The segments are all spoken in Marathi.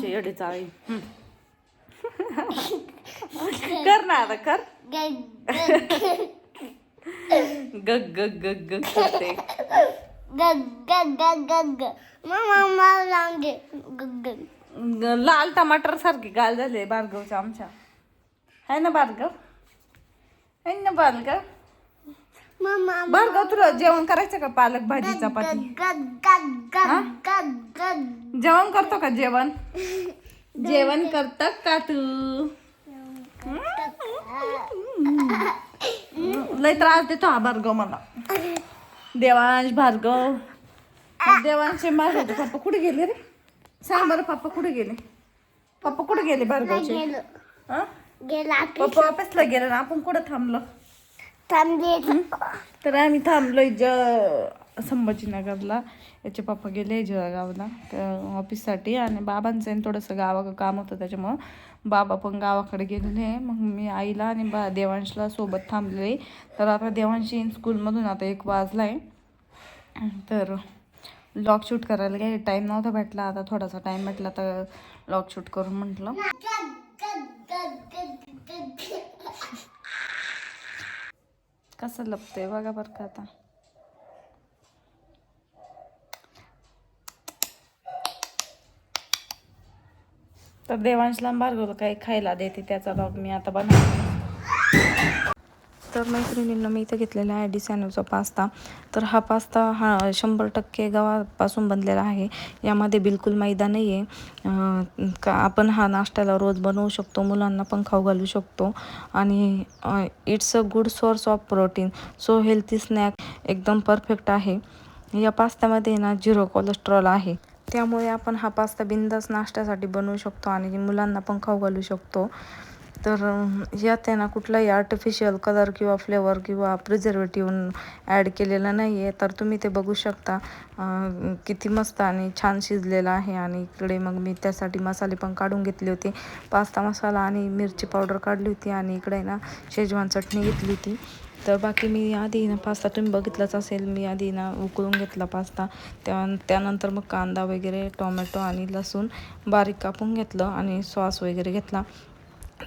आमची एवढी चाळी. कर ना आता कर. गग गग गग गग करते. ग- लाल टमाटर सारखी गाल झाले भार्गवच्या आमच्या. है ना भार्गव है ना भार्गव भार्गव तुला जेवण करायचं का? पालक भाजी चपाती? जेवण करतो का जेवण? जेवण करत का तू? लय त्रास देतो हा भार्गव मला. देवांश भार्गव. देवांशे भार्गवचे पप्पा कुठे गेले रे? सांग बरं पप्पा कुठे गेले? पप्पा कुठे गेले भार्गवचे? हा? गेला पप्पा ऑफिसला गेले ना आपण कुठं थांबलो? थांबले तर आम्ही थांबलोय ज संभाजीनगरला. याचे पप्पा गेले जळगावला ऑफिससाठी. आणि बाबांचं थोडंसं गावा काम होतं त्याच्यामुळं बाबा पण गावाकडे गेलेले. आहे मग मी आईला आणि बा देवांशला सोबत थांबलेले तर आता देवांशी स्कूलमधून आता एक वाजला आहे तर लॉक शूट करायला काही टाईम नव्हता भेटला. आता थोडासा टाईम भेटला तर लॉक शूट करून म्हटलं. कसं लपतंय बघा बरं का आता. तर देवांशला भार्गवला काही खायला देते त्याचा लॉग मी आता बनवते. तर मैत्रिणींना मी इथं घेतलेला आहे डिसॅनोचा पास्ता. तर हा पास्ता हा शंभर टक्के गव्हापासून बनलेला आहे. यामध्ये बिलकुल मैदा नाही आहे का आपण हा नाश्त्याला रोज बनवू शकतो मुलांना पण खाऊ घालू शकतो. आणि it's a good source of protein so healthy snack एकदम परफेक्ट आहे. या पास्त्यामध्ये ना झिरो कोलेस्ट्रॉल आहे. त्यामुळे आपण हा पास्ता बिंदास नाश्त्यासाठी बनवू शकतो आणि मुलांना पण खाऊ घालू शकतो. तर यात आहे ना कुठलाही आर्टिफिशियल कलर किंवा फ्लेवर किंवा प्रिझर्वेटिव्ह ॲड केलेलं नाही आहे तर तुम्ही ते बघू शकता. किती मस्त आणि छान शिजलेलं आहे. आणि इकडे मग मी त्यासाठी मसाले पण काढून घेतले होते. पास्ता मसाला आणि मिरची पावडर काढली होती. आणि इकडे ना शेजवान चटणी घेतली होती. तर बाकी मी आधी ना पास्ता तुम्ही बघितलाच असेल. मी आधी ना उकळून घेतला पास्ता. त्या त्यानंतर मग कांदा वगैरे टोमॅटो आणि लसूण बारीक कापून घेतलं आणि सॉस वगैरे घेतला.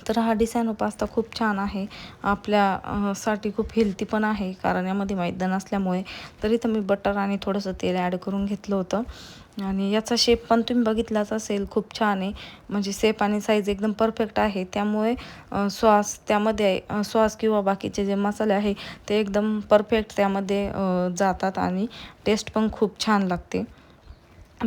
तर हा डिसॅनो पास्ता खूप छान आहे. आपल्यासाठी खूप हेल्दी पण आहे. कारण यामध्ये मैदा नसल्यामुळे तर मी बटर आणि थोडंसं तेल ॲड करून घेतलं होतं. आणि याचा शेप पण तुम्ही बघितलाच असेल खूप छान आहे. म्हणजे शेप आणि साईज एकदम परफेक्ट आहे. त्यामुळे सॉस त्यामध्ये अं, सॉस किंवा बाकीचे जे मसाले आहे ते एकदम परफेक्ट त्यामध्ये जातात आणि टेस्ट पण खूप छान लागते.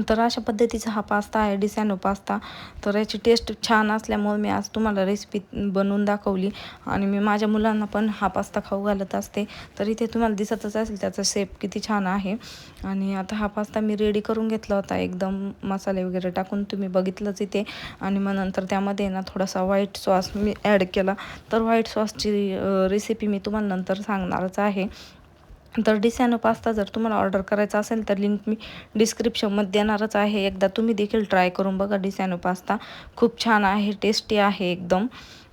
तर अशा पद्धतीचा हा पास्ता आहे डिसॅनो पास्ता. तर याची टेस्ट छान असल्यामुळे मी आज तुम्हाला रेसिपी बनवून दाखवली. आणि मी माझ्या मुलांना पण हा पास्ता खाऊ घालत असते. तर इथे तुम्हाला दिसतच असेल त्याचा शेप किती छान आहे. आणि आता हा पास्ता मी रेडी करून घेतला होता. एकदम मसाले वगैरे टाकून तुम्ही बघितलंच इथे. आणि मग नंतर त्यामध्ये ना थोडासा व्हाईट सॉस मी ॲड केला. तर व्हाईट सॉसची रेसिपी मी तुम्हाला नंतर सांगणारच आहे. तर डिसॅनो पास्ता जर तुम्हाला ऑर्डर करायचा असेल तर लिंक मी डिस्क्रिप्शनमध्ये देणारच आहे. एकदा तुम्ही देखील ट्राय करून बघा. डिसॅनो पास्ता खूप छान आहे टेस्टी आहे एकदम.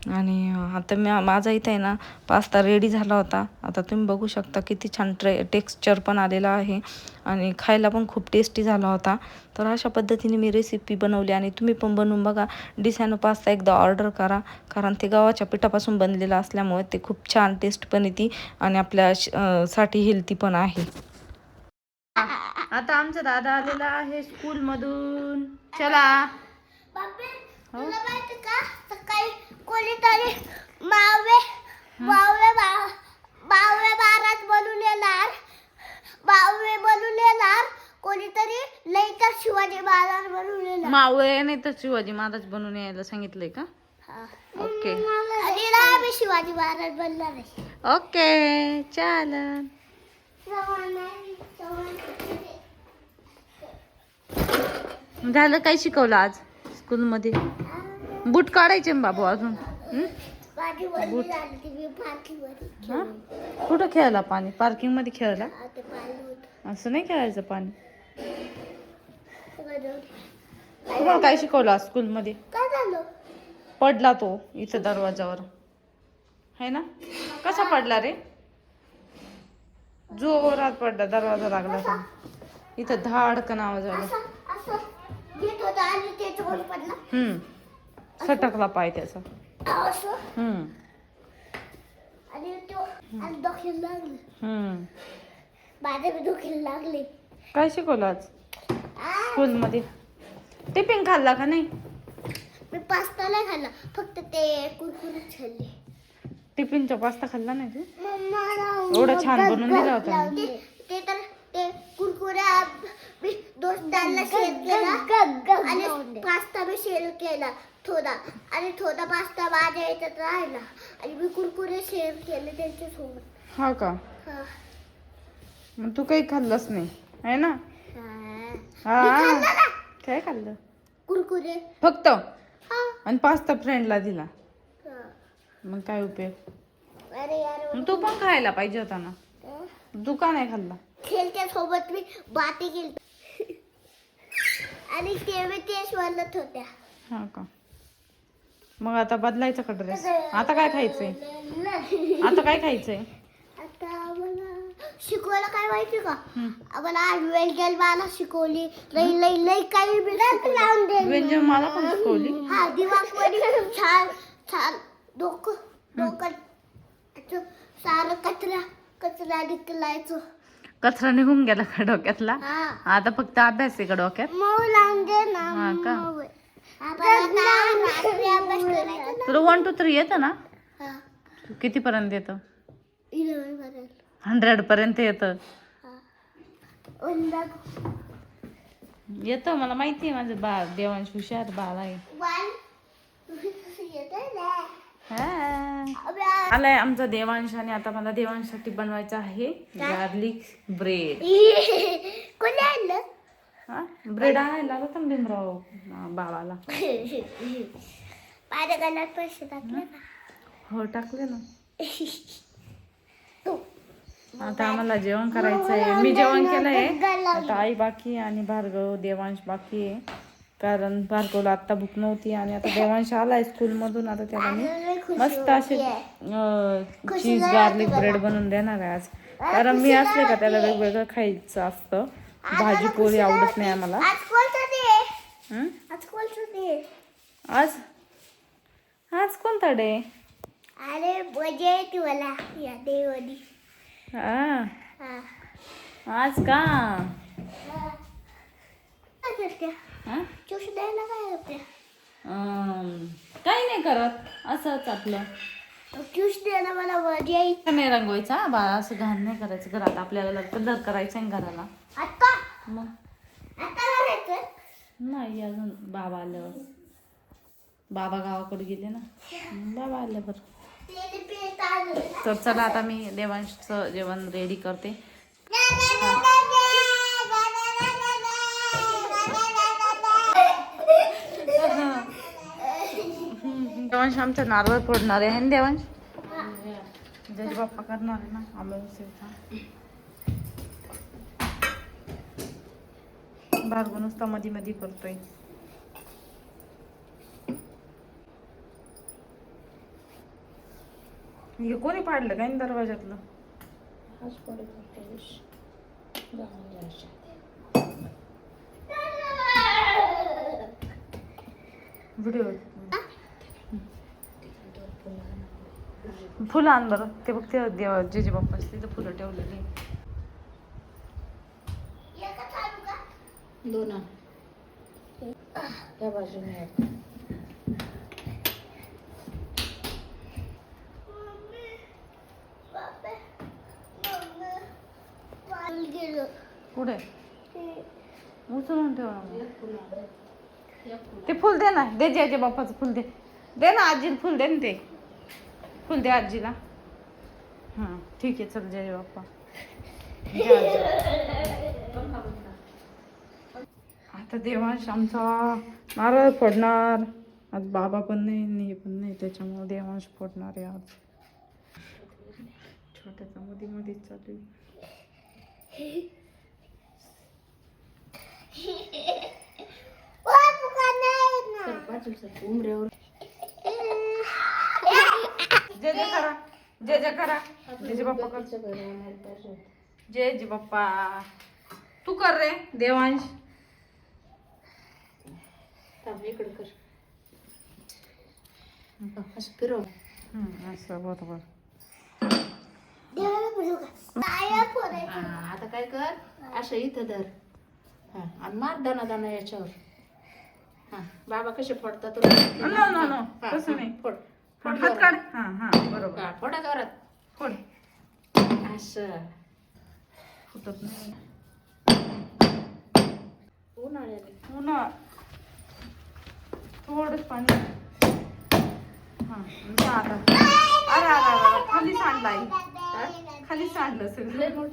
आणि आता मी माझा इथं आहे ना पास्ता रेडी झाला होता. आता तुम्ही बघू शकता किती छान ट्रे टेक्स्चर पण आलेला आहे. आणि खायला पण खूप टेस्टी झाला होता. तर अशा पद्धतीने मी रेसिपी बनवली आणि तुम्ही पण बनवून बघा. डिसॅनो पास्ता एकदा ऑर्डर करा. कारण ते गव्हाच्या पिठापासून बनलेलं असल्यामुळे ते खूप छान टेस्ट पण येते आणि आपल्या श- साठी हेल्थी पण आहे. आता आमचा दादा आलेला आहे स्कूलमधून चला. चला कोणीतरी मावे मावे मावे महाराज बनून येणार. मावे बनून येणार. कोणीतरी लईतर शिवाजी महाराज बनून येणार. मावळे नाही तर शिवाजी महाराज बनवून यायला सांगितलंय का? हा. ओके. आणि ना आम्ही शिवाजी महाराज बनणार आहे. ओके चालन. झालं काय शिकवलं आज स्कूलमध्ये? बूट काढायचे बाबू अजून? कुठं खेळला पाणी? पार्किंगमध्ये होतं असं नाही खेळायचं पाणी. तुम्हाला काय शिकवलं काय झालं पडला तो इथं दरवाजावर. है ना? कसा पडला रे? जोरात पडला दरवाजा लागला तो. इथं धाडकन आवाज आला. हम्म सटकला पाय त्याचा. असं? हम्म. आणि तो आणि डोक्याला लागलं. हम्म. माझ्या बी डोक्याला लागले. काय शिकवलं आज? आ, स्कूलमध्ये. टिफिन खाल्ला का नाही? मी पास्ता नाही खाल्ला. फक्त ते कुरकुरीत खाल्ले. टिफिनचा पास्ता खाल्ला नाही? तू एवढं एवढं छान बनवून दिला होता. ते तर ते कुरकुऱ्या मी दोस्तांना शेअर केला आणि पास्ता मी शेअर केला. थोडा. आणि थोडा पास्ता माझ्या याच्यात राहिला. आणि मी कुरकुरे शेअर केले त्यांच्यासोबत. हा का? हा. मग तू काही खाल्लंच नाही. आहे ना? हा. हा. काय खाल्लं? कुरकुरे. फक्त? हा. आणि पास्ता फ्रेंडला दिला. हा. मग काय उपयोग? अरे यार मग तू पण खायला पाहिजे होता ना. तू का नाही खाल्ला? खेळच्या सोबत मी बाती केली. आणि ते मी तेच म्हणत होत्या. हा का? मग आता बदलायचं का ड्रेस आता काय खायचंय? आता काय खायचंय? शिकवायला काय माहिती का. आम्हाला आज वेलगेल मला शिकवली. लई लई लई काही लावून दे. व्यंजन मला पण शिकवली. हा दिवाळी छान छान. डोकं डोकं. सारं कचरा कचरा निकलायचो. कचरा निघून गेला का डोक्यातला? हा. आता फक्त अभ्यास आहे का डोक्यात? मऊ लावून दे ना हा का? तुला वन टू थ्री येतं ना? किती कितीपर्यंत येतं? हंड्रेड पर्यंत येतं. येतं मला माहिती आहे माझं बाळ देवांश हुशार बाळ आहे. आलाय आमचा देवांश आणि आता मला देवांशसाठी बनवायचं आहे गार्लिक ब्रेड कोणी आणलं? ब्रेड आणायला भीमराव बाळाला. माझ्या गळ्यात पैसे टाकले ना हो टाकले ना. आता आम्हाला जेवण करायचंय. मी जेवण केलंय. आता आई बाकी आहे आणि भार्गव देवांश बाकी आहे. कारण भार्गवला आत्ता भूक नव्हती आणि आता देवांश आलाय स्कूलमधून. आता त्याला मी मस्त असे चीज गार्लिक ब्रेड बनवून देणार आहे आज. कारण मी असले का त्याला वेगवेगळं खायचं असतं. भाजी पोळी आवडत नाही आम्हाला. आज? आज कोणतं डे? अरे मजा येते मला या देवानी हा. आज का? काय हा? द्यायला अं, काही नाही करत. असंच आपलं. द्यायला मला मजा येते. नाही रंगवायचा बाळा असं घाण नाही करायचं घरात. आपल्याला कलर करायचा आहे घराला. आता मग नाही अजून बाबा आल्यावर बाबा गावाकडे गेले ना बाबा आल्यावर तर चला आता मी देवांशचं जेवण रेडी करते देवांश आमच्या नारळ फोडणार आहे ना देवांश जय बाप्पा करणार आहे ना अमावस्येचा भार्गव नुसता मध्ये मध्ये करतोय. हे कोणी पाडलं काय दरवाजातलं व्हिडिओ. फुलं आण बरं. ते बघ ते देवा जे जे बाप्पा तिथं फुलं ठेवलेली. दोन त्या बाजूने पुढे उचलून ठेव ना. ते फुल दे ना. दे जे जे बाप्पाचं फुल दे. दे ना आजीला फुल दे ना ते. फुल दे आजीला. हां ठीक आहे चल जय बाप्पा. तर देवांश आमचा नारळ फोडणार. आज बाबा पण नाही हे पण नाही त्याच्यामुळे देवांश फोडणार आहे आज. छोट्याचा मध्ये मध्येच चालू आहे. उमऱ्यावर जय जे करा जे जे करा. जय जे बाप्पा कर. जे बाप्पा. तू कर रे देवांश. थांब इकडं कर. असं फिरव. असं बरोबर. हा, आता काय कर? असं इथं धर. हा आणि मार दाना दाना याच्यावर. हा बाबा कसे फोडतात तुला. फोड. फोड. काढ. हा हा बरोबर. फोडा जोरात. फोड. असं. फुटत नाही. उन्हाळ्याने उन्हाळा. थोडंच पाणी. हा जा आता. अरे अरे खाली सांडला आई. खाली सांडलं सगळं.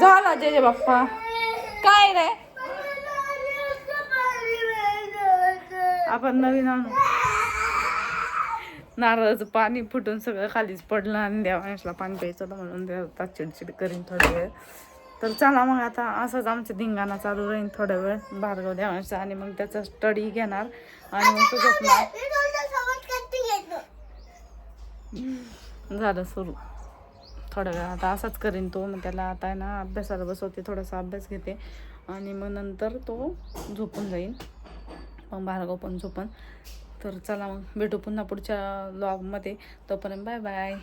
झाला जय बाप्पा. काय रे? आपण नवीन आणू. नारळाचं पाणी फुटून सगळं खालीच पडलं आणि देवांशला पाणी प्यायचं होतं म्हणून देवता चिडचिड करीन थोडा वेळ. तर चला मग आता असंच आमचं धिंगाणा चालू राहील थोडा वेळ. भार्गव देवांशचा आणि मग त्याचा स्टडी घेणार. आणि मग तो झोपणार झालं सुरू. थोडा वेळ आता असाच करीन तो. मग त्याला आता आहे ना अभ्यासाला बसवते थोडासा अभ्यास घेते. आणि मग नंतर तो झोपून जाईल मग भार्गव पण झोपून. तर चला मग भेटू पुन्हा पुढच्या ब्लॉगमध्ये तोपर्यंत बाय बाय